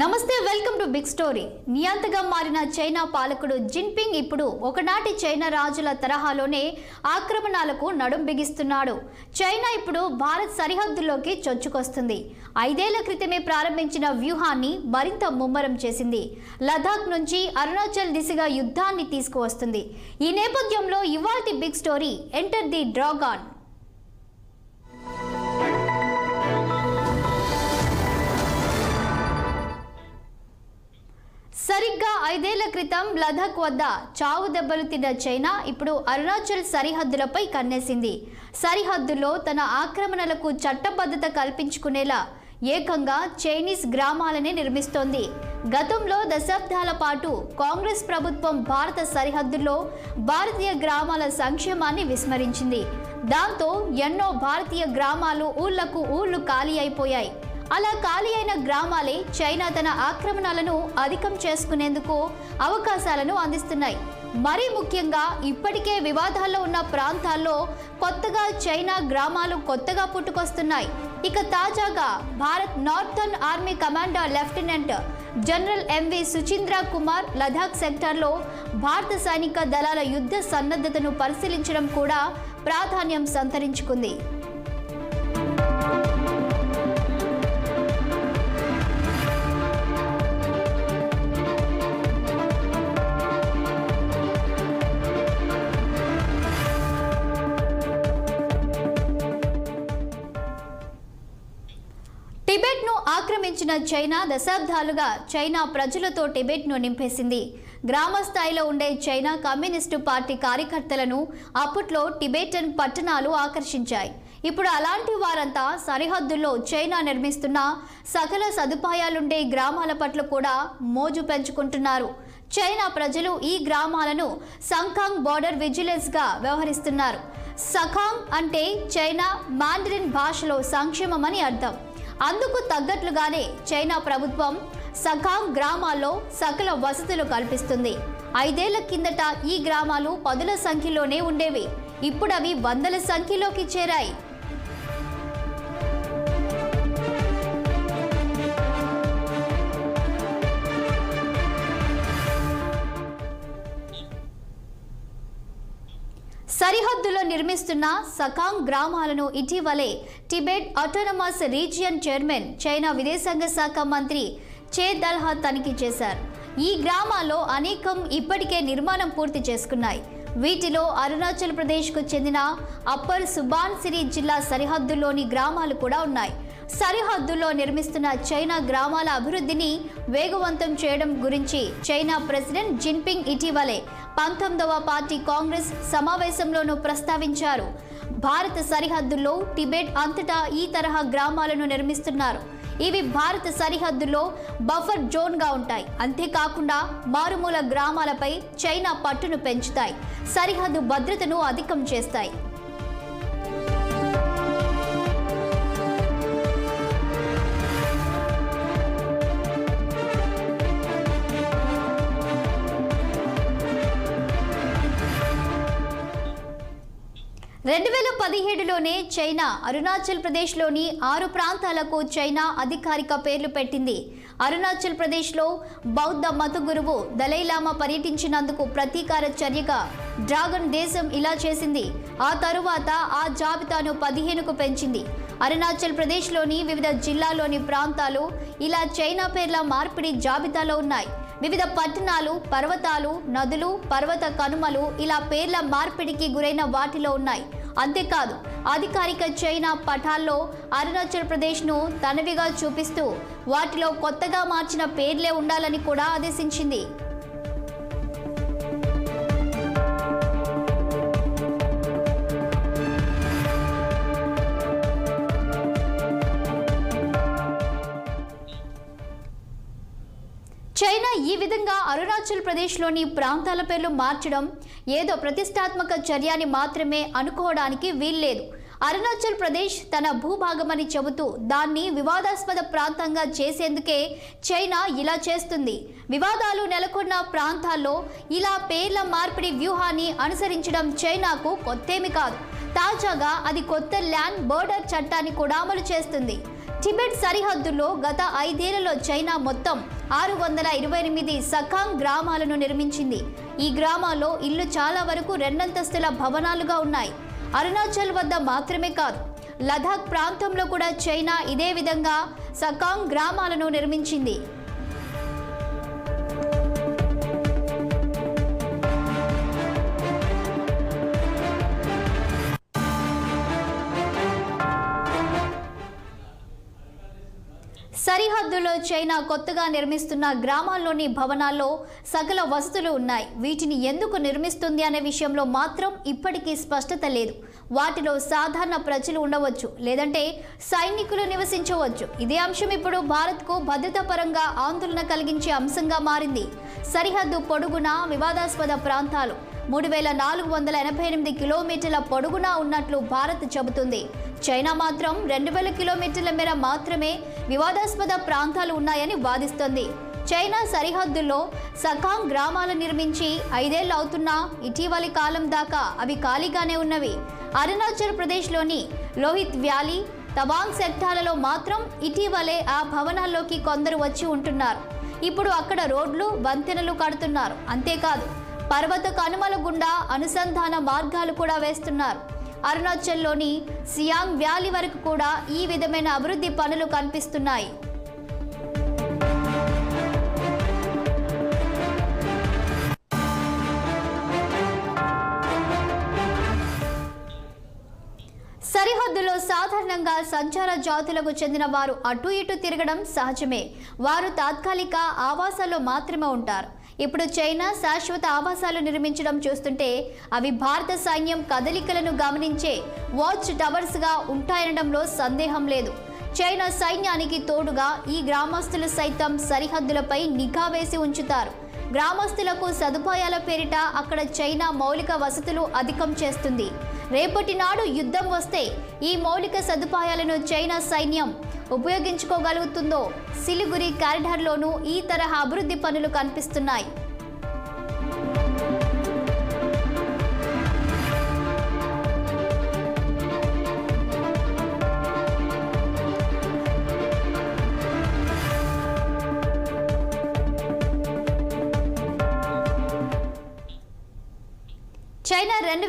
నమస్తే welcome to big story. నియంతగా మారిన చైనా పాలకుడు జిన్పింగ్ ఇప్పుడు ఒకనాటి చైనా రాజుల తరహాలోనే ఆక్రమణాలకు నడుం బిగిస్తున్నాడు. చైనా ఇప్పుడు భారత్ సరిహద్దుల్లోకి చొచ్చుకొస్తుంది. ఐదేళ్ళ క్రితమే ప్రారంభించిన వ్యూహాన్ని మరింత ముమ్మరం చేసింది. లదాఖ్ నుంచి అరుణాచల్ దిశగా యుద్ధాన్ని తీసుకువస్తుంది. ఈ నేపథ్యంలో ఇవాల్టి big story enter the dragon. సరిగ్గా ఐదేళ్ళ క్రితం లదాఖ్ వద్ద చావు దెబ్బలు తిన్న చైనా ఇప్పుడు అరుణాచల్ సరిహద్దులపై కన్నేసింది. సరిహద్దులో తన ఆక్రమణలకు చట్టబద్ధత కల్పించుకునేలా ఏకంగా చైనీస్ గ్రామాలనే నిర్మిస్తోంది. గతంలో దశాబ్దాల పాటు కాంగ్రెస్ ప్రభుత్వం భారత సరిహద్దుల్లో భారతీయ గ్రామాల సంక్షేమాన్ని విస్మరించింది. దాంతో ఎన్నో భారతీయ గ్రామాలు ఊళ్ళకు ఊళ్ళు ఖాళీ అయిపోయాయి. అలా ఖాళీ అయిన గ్రామాలే చైనా తన ఆక్రమణలను అధికం చేసుకునేందుకు అవకాశాలను అందిస్తున్నాయి. మరీ ముఖ్యంగా ఇప్పటికే వివాదాల్లో ఉన్న ప్రాంతాల్లో కొత్తగా చైనా గ్రామాలు కొత్తగా పుట్టుకొస్తున్నాయి. ఇక తాజాగా Bharat northern army commander lieutenant general MV Suchindra Kumar Ladakh సెక్టార్లో భారత సైనిక దళాల యుద్ధ సన్నద్ధతను పరిశీలించడం కూడా ప్రాధాన్యం సంతరించుకుంది. ఆక్రమించిన చైనా దశాబ్దాలుగా చైనా ప్రజలతో టిబెట్ను నింపేసింది. గ్రామ స్థాయిలో ఉండే చైనా కమ్యూనిస్టు పార్టీ కార్యకర్తలను అప్పట్లో టిబెటన్ పట్టణాలు ఆకర్షించాయి. ఇప్పుడు అలాంటి వారంతా సరిహద్దుల్లో చైనా నిర్మిస్తున్న సకల సదుపాయాలుండే గ్రామాల పట్ల కూడా మోజు పెంచుకుంటున్నారు. చైనా ప్రజలు ఈ గ్రామాలను సంఖాంగ్ బార్డర్ విజిలెన్స్గా వ్యవహరిస్తున్నారు. సఖాంగ్ అంటే చైనా మాండరిన్ భాషలో సంక్షేమమని అర్థం. అందుకు తగ్గట్లుగానే చైనా ప్రభుత్వం సఖాంగ్ గ్రామాల్లో సకల వసతులు కల్పిస్తుంది. ఐదేళ్ళ కిందట ఈ గ్రామాలు పదుల సంఖ్యలోనే ఉండేవి. ఇప్పుడు అవి వందల సంఖ్యలోకి చేరాయి. సరిహద్దులో నిర్మిస్తున్న సకాంగ్ గ్రామాలను ఇటీవలే Tibet autonomous region chairman China విదేశాంగ శాఖ మంత్రి చే దల్హా తనిఖీ చేశారు. ఈ గ్రామాల్లో అనేకం ఇప్పటికే నిర్మాణం పూర్తి చేసుకున్నాయి. వీటిలో అరుణాచల్ ప్రదేశ్కు చెందిన అప్పర్ సుబాన్సిరి జిల్లా సరిహద్దులోని గ్రామాలు కూడా ఉన్నాయి. సరిహద్దుల్లో నిర్మిస్తున్న చైనా గ్రామాల అభివృద్ధిని వేగవంతం చేయడం గురించి చైనా ప్రెసిడెంట్ జిన్పింగ్ ఇటీవలే పంతొమ్మిదవ పార్టీ కాంగ్రెస్ సమావేశంలోనూ ప్రస్తావించారు. భారత సరిహద్దుల్లో టిబెట్ అంతటా ఈ తరహా గ్రామాలను నిర్మిస్తున్నారు. ఇవి భారత సరిహద్దుల్లో బఫర్ జోన్గా ఉంటాయి. అంతేకాకుండా మారుమూల గ్రామాలపై చైనా పట్టును పెంచుతాయి. సరిహద్దు భద్రతను అధికం చేస్తాయి. రెండు వేల పదిహేడులోనే చైనా అరుణాచల్ ప్రదేశ్లోని ఆరు ప్రాంతాలకు చైనా అధికారిక పేర్లు పెట్టింది. అరుణాచల్ ప్రదేశ్లో బౌద్ధ మత గురువు దలైలామా పర్యటించినందుకు ప్రతీకార చర్యగా డ్రాగన్ దేశం ఇలా చేసింది. ఆ తరువాత ఆ జాబితాను పదిహేనుకు పెంచింది. అరుణాచల్ ప్రదేశ్లోని వివిధ జిల్లాలోని ప్రాంతాలు ఇలా చైనా పేర్ల మార్పిడి జాబితాలో ఉన్నాయి. వివిధ పట్టణాలు పర్వతాలు నదులు పర్వత కనుమలు ఇలా పేర్ల మార్పిడికి గురైన వాటిలో ఉన్నాయి. అంతేకాదు అధికారిక చైనా పటాల్లో అరుణాచల్ ప్రదేశ్ను తనవిగా చూపిస్తూ వాటిలో కొత్తగా మార్చిన పేర్లే ఉండాలని కూడా ఆదేశించింది. చైనా ఈ విధంగా అరుణాచల్ ప్రదేశ్లోని ప్రాంతాల పేర్లు మార్చడం ఏదో ప్రతిష్టాత్మక చర్యని మాత్రమే అనుకోవడానికి వీల్లేదు. అరుణాచల్ ప్రదేశ్ తన భూభాగమని చెబుతూ దాన్ని వివాదాస్పద ప్రాంతంగా చేసేందుకే చైనా ఇలా చేస్తుంది. వివాదాలు నెలకొన్న ప్రాంతాల్లో ఇలా పేర్ల మార్పిడి వ్యూహాన్ని అనుసరించడం చైనాకు కొత్తేమి కాదు. తాజాగా అది కొత్త ల్యాండ్ బోర్డర్ చట్టాన్ని కూడా అమలు చేస్తుంది. టిబెట్ సరిహద్దుల్లో గత ఐదేళ్ళలో చైనా మొత్తం ఆరు వందల ఇరవై ఎనిమిది సకాంగ్ గ్రామాలను నిర్మించింది. ఈ గ్రామాల్లో ఇల్లు చాలా వరకు రెండంతస్తుల భవనాలుగా ఉన్నాయి. అరుణాచల్ వద్ద మాత్రమే కాదు లదాఖ్ ప్రాంతంలో కూడా చైనా ఇదే విధంగా సకాంగ్ గ్రామాలను నిర్మించింది. సరిహద్దులో చైనా కొత్తగా నిర్మిస్తున్న గ్రామాల్లోని భవనాల్లో సకల వసతులు ఉన్నాయి. వీటిని ఎందుకు నిర్మిస్తుంది అనే విషయంలో మాత్రం ఇప్పటికీ స్పష్టత లేదు. వాటిలో సాధారణ ప్రజలు ఉండవచ్చు లేదంటే సైనికులు నివసించవచ్చు. ఇదే అంశం ఇప్పుడు భారత్కు భద్రతా పరంగా ఆందోళన కలిగించే అంశంగా మారింది. సరిహద్దు పొడుగున వివాదాస్పద ప్రాంతాలు? మూడు వేల నాలుగు వందల ఎనభై ఎనిమిది కిలోమీటర్ల పొడుగునా ఉన్నట్లు భారత్ చెబుతుంది. చైనా మాత్రం రెండు వేల కిలోమీటర్ల మేర మాత్రమే వివాదాస్పద ప్రాంతాలు ఉన్నాయని వాదిస్తోంది. చైనా సరిహద్దుల్లో సకాంగ్ గ్రామాలు నిర్మించి ఐదేళ్ళు అవుతున్నా ఇటీవలి కాలం దాకా అవి ఖాళీగానే ఉన్నవి. అరుణాచల్ ప్రదేశ్లోని లోహిత్ వ్యాలీ తవాంగ్ సెక్టార్లలో మాత్రం ఇటీవలే ఆ భవనాల్లోకి కొందరు వచ్చి ఉంటున్నారు. ఇప్పుడు అక్కడ రోడ్లు వంతెనలు కడుతున్నారు. అంతేకాదు పర్వత కనుమల గుండా అనుసంధాన మార్గాలు కూడా వేస్తున్నారు. అరుణాచల్లోని సియాంగ్ వ్యాలీ వరకు కూడా ఈ విధమైన అభివృద్ధి పనులు కనిపిస్తున్నాయి. సరిహద్దులో సాధారణంగా సంచార జాతులకు చెందిన వారు అటు ఇటు తిరగడం సహజమే. వారు తాత్కాలిక ఆవాసాల్లో మాత్రమే ఉంటారు. ఇప్పుడు చైనా శాశ్వత ఆవాసాలు నిర్మించడం చూస్తుంటే అవి భారత సైన్యం కదలికలను గమనించే వాచ్ టవర్స్గా ఉంటాయనడంలో సందేహం లేదు. చైనా సైన్యానికి తోడుగా ఈ గ్రామస్తులు సైతం సరిహద్దులపై నిఘా వేసి ఉంచుతారు. గ్రామస్తులకు సదుపాయాల పేరిట అక్కడ చైనా మౌలిక వసతులు అధికం చేస్తుంది. రేపటి నాడు యుద్ధం వస్తే ఈ మౌలిక సదుపాయాలను చైనా సైన్యం ఉపయోగించుకోగలుగుతుందో సిలిగురి కారిడార్లోనూ ఈ తరహా అభివృద్ధి పనులు కనిపిస్తున్నాయి.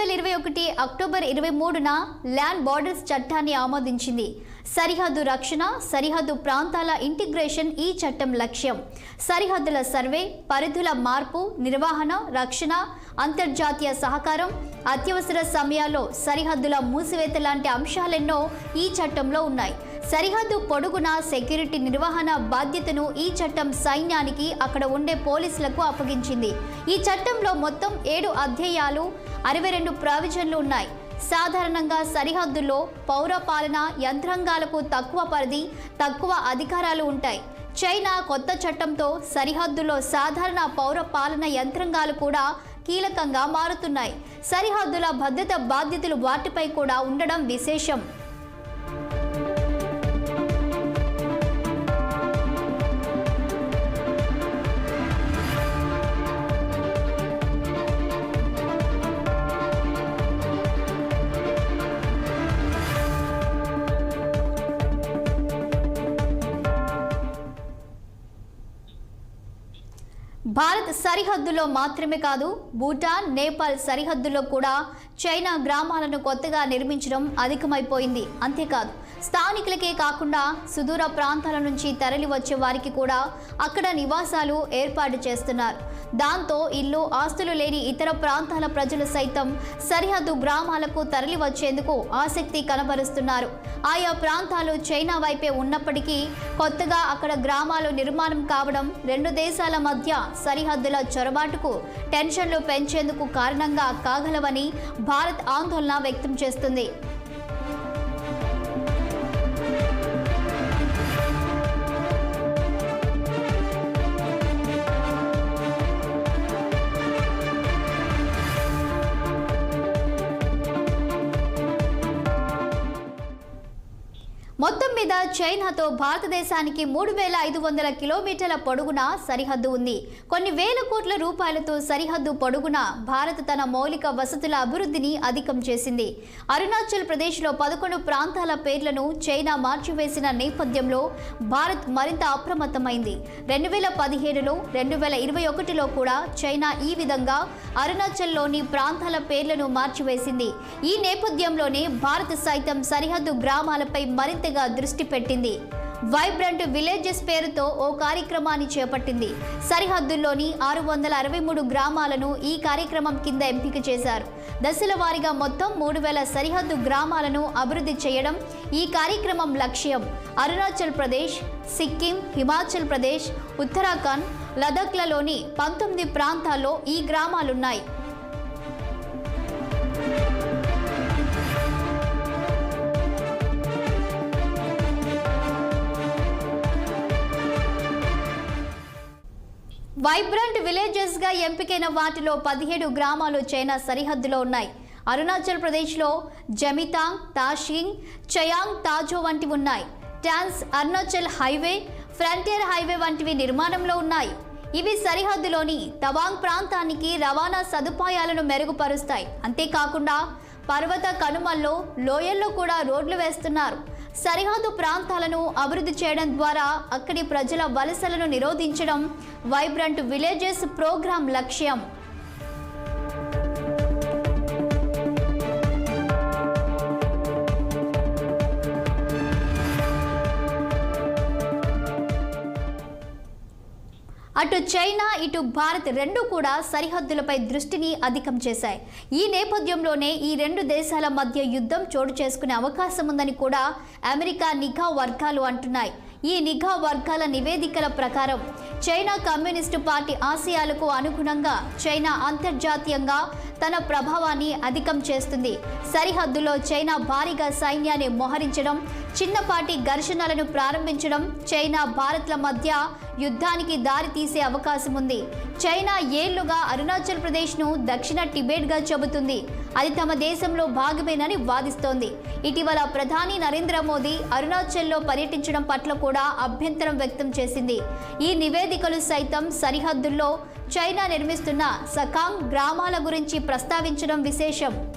వేల ఇరవై ఒకటి అక్టోబర్ ఇరవై మూడున ల్యాండ్ బార్డర్స్ చట్టాన్ని ఆమోదించింది. సరిహద్దు రక్షణ సరిహద్దు ప్రాంతాల ఇంటిగ్రేషన్ ఈ చట్టం లక్ష్యం. సరిహద్దుల సర్వే పరిధుల మార్పు నిర్వహణ రక్షణ అంతర్జాతీయ సహకారం అత్యవసర సమయాల్లో సరిహద్దుల మూసివేత లాంటి అంశాలెన్నో ఈ చట్టంలో ఉన్నాయి. సరిహద్దు పొడుగున సెక్యూరిటీ నిర్వహణ బాధ్యతను ఈ చట్టం సైన్యానికి అక్కడ ఉండే పోలీసులకు అప్పగించింది. ఈ చట్టంలో మొత్తం ఏడు అధ్యాయాలు అరవై రెండు ప్రావిజన్లు ఉన్నాయి. సాధారణంగా సరిహద్దుల్లో పౌర పాలన యంత్రాంగాలకు తక్కువ పరిధి తక్కువ అధికారాలు ఉంటాయి. చైనా కొత్త చట్టంతో సరిహద్దులో సాధారణ పౌర పాలన యంత్రాంగాలు కూడా కీలకంగా మారుతున్నాయి. సరిహద్దుల భద్రత బాధ్యతలు వాటిపై కూడా ఉండడం విశేషం. భారత్ సరిహద్దులో మాత్రమే కాదు భూటాన్ నేపాల్ సరిహద్దులో కూడా చైనా గ్రామాలను కొత్తగా నిర్మించడం అధికమైపోయింది. అంతేకాదు స్థానికులకే కాకుండా సుదూర ప్రాంతాల నుంచి తరలి వచ్చే వారికి కూడా అక్కడ నివాసాలు ఏర్పాటు చేస్తున్నారు. దాంతో ఇల్లు ఆస్తులు లేని ఇతర ప్రాంతాల ప్రజలు సైతం సరిహద్దు గ్రామాలకు తరలి వచ్చేందుకు ఆసక్తి కనబరుస్తున్నారు. ఆయా ప్రాంతాలు చైనా వైపే ఉన్నప్పటికీ కొత్తగా అక్కడ గ్రామాలు నిర్మాణం కావడం రెండు దేశాల మధ్య సరిహద్దుల చొరబాటుకు టెన్షన్లు పెంచేందుకు కారణంగా కాగలవని భారత్ ఆందోళన వ్యక్తం చేస్తుంది. మీద చైనాతో భారతదేశానికి మూడు వేల ఐదు వందల కిలోమీటర్ల పొడుగున సరిహద్దు ఉంది. కొన్ని వేల కోట్ల రూపాయలతో సరిహద్దు పొడుగున భారత్ తన మౌలిక వసతుల అభివృద్ధిని అధికం చేసింది. అరుణాచల్ ప్రదేశ్లో పదకొండు ప్రాంతాల పేర్లను చైనా మార్చివేసిన నేపథ్యంలో భారత్ మరింత అప్రమత్తమైంది. రెండు వేల పదిహేడులో రెండు వేల ఇరవై ఒకటిలో కూడా చైనా ఈ విధంగా అరుణాచల్లోని ప్రాంతాల పేర్లను మార్చివేసింది. ఈ నేపథ్యంలోనే భారత్ సైతం సరిహద్దు గ్రామాలపై మరింతగా దృష్టి పెట్టింది. వైబ్రెంట్ విలేజెస్ పేరుతో ఓ కార్యక్రమాన్ని చేపట్టింది. సరిహద్దుల్లోని ఆరు వందల అరవై మూడు గ్రామాలను ఈ కార్యక్రమం కింద ఎంపిక చేశారు. దశల వారీగా మొత్తం మూడు వేల సరిహద్దు గ్రామాలను అభివృద్ధి చేయడం ఈ కార్యక్రమం లక్ష్యం. అరుణాచల్ ప్రదేశ్ సిక్కిం హిమాచల్ ప్రదేశ్ ఉత్తరాఖండ్ లదాఖ్లలోని పంతొమ్మిది ప్రాంతాల్లో ఈ గ్రామాలున్నాయి. వైబ్రంట్ విలేజెస్గా ఎంపికైన వాటిలో పదిహేడు గ్రామాలు చైనా సరిహద్దులో ఉన్నాయి. అరుణాచల్ ప్రదేశ్లో జమితాంగ్ తాషింగ్ చయాంగ్ తాజో వంటివి ఉన్నాయి. Trans Arunachal highway frontier highway వంటివి నిర్మాణంలో ఉన్నాయి. ఇవి సరిహద్దులోని తవాంగ్ ప్రాంతానికి రవాణా సదుపాయాలను మెరుగుపరుస్తాయి. అంతేకాకుండా పర్వత కనుమల్లో లోయల్లో కూడా రోడ్లు వేస్తున్నారు. సరిహద్దు ప్రాంతాలను అభివృద్ధి చేయడం ద్వారా అక్కడి ప్రజల వలసలను నిరోధించడం వైబ్రంట్ విలేజెస్ ప్రోగ్రాం లక్ష్యం. అటు చైనా ఇటు భారత్ రెండు కూడా సరిహద్దులపై దృష్టిని అధికం చేశాయి. ఈ నేపథ్యంలోనే ఈ రెండు దేశాల మధ్య యుద్ధం చోటు చేసుకునే అవకాశం ఉందని కూడా అమెరికా నిఘా వర్గాలు అంటున్నాయి. ఈ నిఘా వర్గాల నివేదికల ప్రకారం చైనా కమ్యూనిస్టు పార్టీ ఆశయాలకు అనుగుణంగా చైనా అంతర్జాతీయంగా తన ప్రభావాన్ని అధికం చేస్తుంది. సరిహద్దులో చైనా భారీగా సైన్యాన్ని మోహరించడం చిన్నపాటి ఘర్షణలను ప్రారంభించడం చైనా భారత్ల మధ్య యుద్ధానికి దారి తీసే అవకాశం ఉంది. చైనా ఏళ్ళుగా అరుణాచల్ ప్రదేశ్ను దక్షిణ టిబెట్గా చెబుతుంది. అది తమ దేశంలో భాగమేనని వాదిస్తోంది. ఇటీవల ప్రధాని నరేంద్ర మోదీ అరుణాచల్లో పర్యటించడం పట్ల కూడా అభ్యంతరం వ్యక్తం చేసింది. ఈ నివేదికలు సైతం సరిహద్దుల్లో చైనా నిర్మిస్తున్న సకాంగ్ గ్రామాల గురించి ప్రస్తావించడం విశేషం.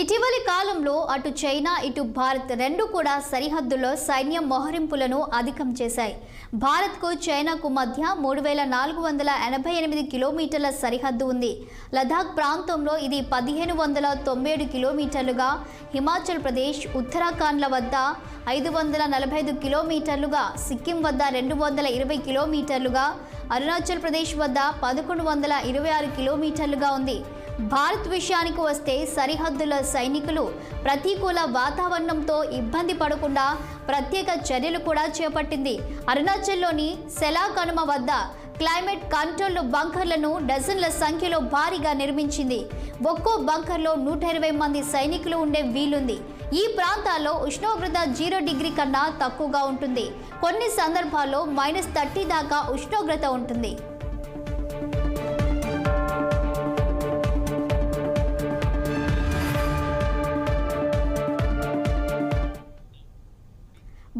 ఇటీవలి కాలంలో అటు చైనా ఇటు భారత్ రెండు కూడా సరిహద్దులో సైన్యం మోహరింపులను అధికం చేశాయి. భారత్కు చైనాకు మధ్య మూడు వేల నాలుగు వందల ఎనభై ఎనిమిది కిలోమీటర్ల సరిహద్దు ఉంది. లదాఖ్ ప్రాంతంలో ఇది పదిహేను వందల తొంభై ఏడు కిలోమీటర్లుగా హిమాచల్ ప్రదేశ్ ఉత్తరాఖండ్ల వద్ద ఐదు వందల నలభై ఐదు కిలోమీటర్లుగా సిక్కిం వద్ద రెండు వందల ఇరవై కిలోమీటర్లుగా అరుణాచల్ ప్రదేశ్ వద్ద పదకొండు వందల ఇరవై ఆరు కిలోమీటర్లుగా ఉంది. భారత్ విషయానికి వస్తే సరిహద్దుల సైనికులు ప్రతికూల వాతావరణంతో ఇబ్బంది పడకుండా ప్రత్యేక చర్యలు కూడా చేపట్టింది. అరుణాచల్లోని సెలా కనుమ వద్ద క్లైమేట్ కంట్రోల్ బంకర్లను డజన్ల సంఖ్యలో భారీగా నిర్మించింది. ఒక్కో బంకర్లో నూట ఇరవై మంది సైనికులు ఉండే వీలుంది. ఈ ప్రాంతాల్లో ఉష్ణోగ్రత జీరో డిగ్రీ కన్నా తక్కువగా ఉంటుంది. కొన్ని సందర్భాల్లో మైనస్ థర్టీ దాకా ఉష్ణోగ్రత ఉంటుంది.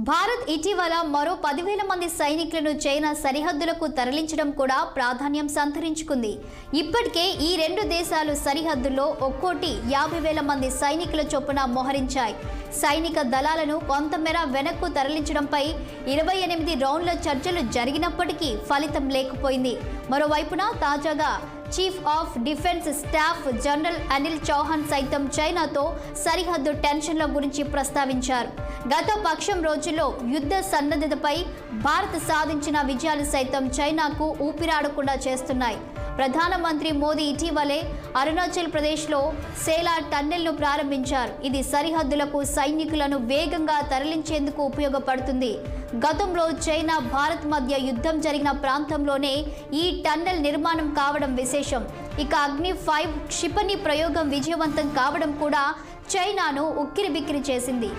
భారత్ ఇటీవల మరో పదివేల మంది సైనికులను చైనా సరిహద్దులకు తరలించడం కూడా ప్రాధాన్యం సంతరించుకుంది. ఇప్పటికే ఈ రెండు దేశాలు సరిహద్దుల్లో ఒక్కోటి యాభై వేల మంది సైనికుల చొప్పున మోహరించాయి. సైనిక దళాలను కొంతమేర వెనక్కు తరలించడంపై ఇరవై ఎనిమిది రౌండ్ల చర్చలు జరిగినప్పటికీ ఫలితం లేకపోయింది. మరోవైపున తాజాగా chief of defence staff general Anil Chauhan సైతం చైనాతో సరిహద్దు టెన్షన్ల గురించి ప్రస్తావించారు. గత పక్షం రోజుల్లో యుద్ధ సన్నద్ధతపై భారత్ సాధించిన విజయాలు సైతం చైనాకు ఊపిరాడకుండా చేస్తున్నాయి. ప్రధానమంత్రి మోదీ ఇటీవలే అరుణాచల్ ప్రదేశ్లో సేలా టన్నెల్ను ప్రారంభించారు. ఇది సరిహద్దులకు సైనికులను వేగంగా తరలించేందుకు ఉపయోగపడుతుంది. గతంలో చైనా భారత్ మధ్య యుద్ధం జరిగిన ప్రాంతంలోనే ఈ టన్నెల్ నిర్మాణం కావడం విశేషం. ఇక అగ్ని ఫైవ్ క్షిపణి ప్రయోగం విజయవంతం కావడం కూడా చైనాను ఉక్కిరిబిక్కిరి చేసింది.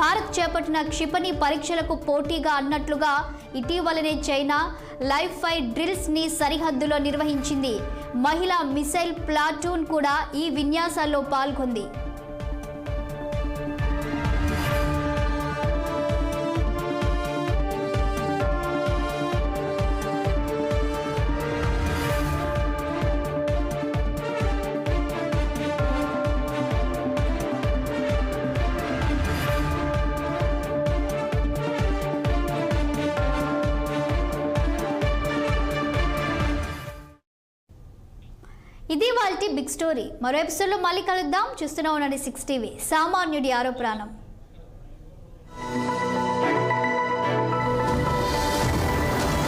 భారత్ చేపట్టిన క్షిపణి పరీక్షలకు పోటీగా అన్నట్లుగా ఇటీవలనే చైనా లైఫ్ ఫై డ్రిల్స్ని సరిహద్దులో నిర్వహించింది. మహిళా మిసైల్ ప్లాటూన్ కూడా ఈ విన్యాసాల్లో పాల్గొంది. ఇవాళ బిగ్ స్టోరీ. మరో ఎపిసోడ్లో మళ్ళీ కలుద్దాం. చూస్తూనే ఉండండి సిక్స్ టీవీ. సామాన్యుడి ఆరో ప్రాణం.